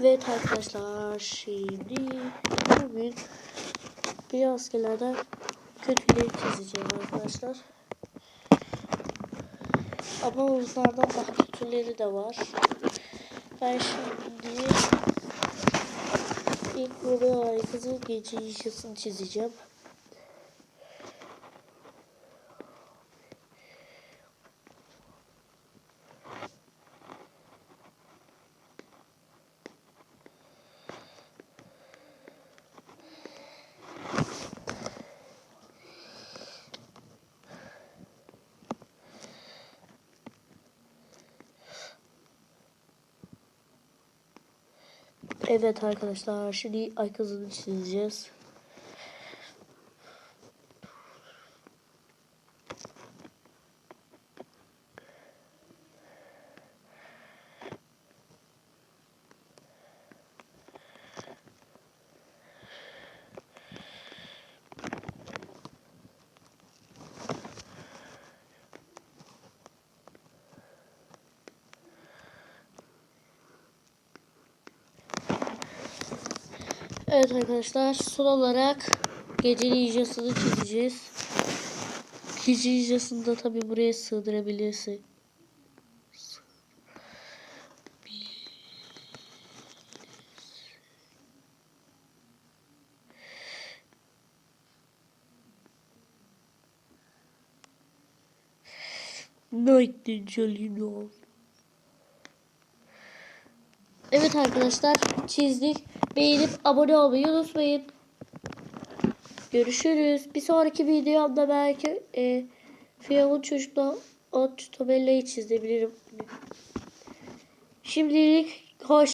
Evet arkadaşlar şimdi bugün bir askerlerden kötüleri çizeceğim arkadaşlar. Ama onlardan daha kötüleri de var. Ben şimdi ilk Romeo Aykız'ın gece yaşasını çizeceğim. Evet arkadaşlar şimdi ay kızını çizeceğiz. Evet arkadaşlar son olarak gece ninjasını çizeceğiz. Gece ninjasını da tabi buraya sığdırabilirsin. Night Ninjalino. Evet arkadaşlar çizdik. Beğenip abone olmayı unutmayın. Görüşürüz. Bir sonraki videomda belki e, Firavun çocukla o tabellayı çizebilirim. Şimdilik hoş.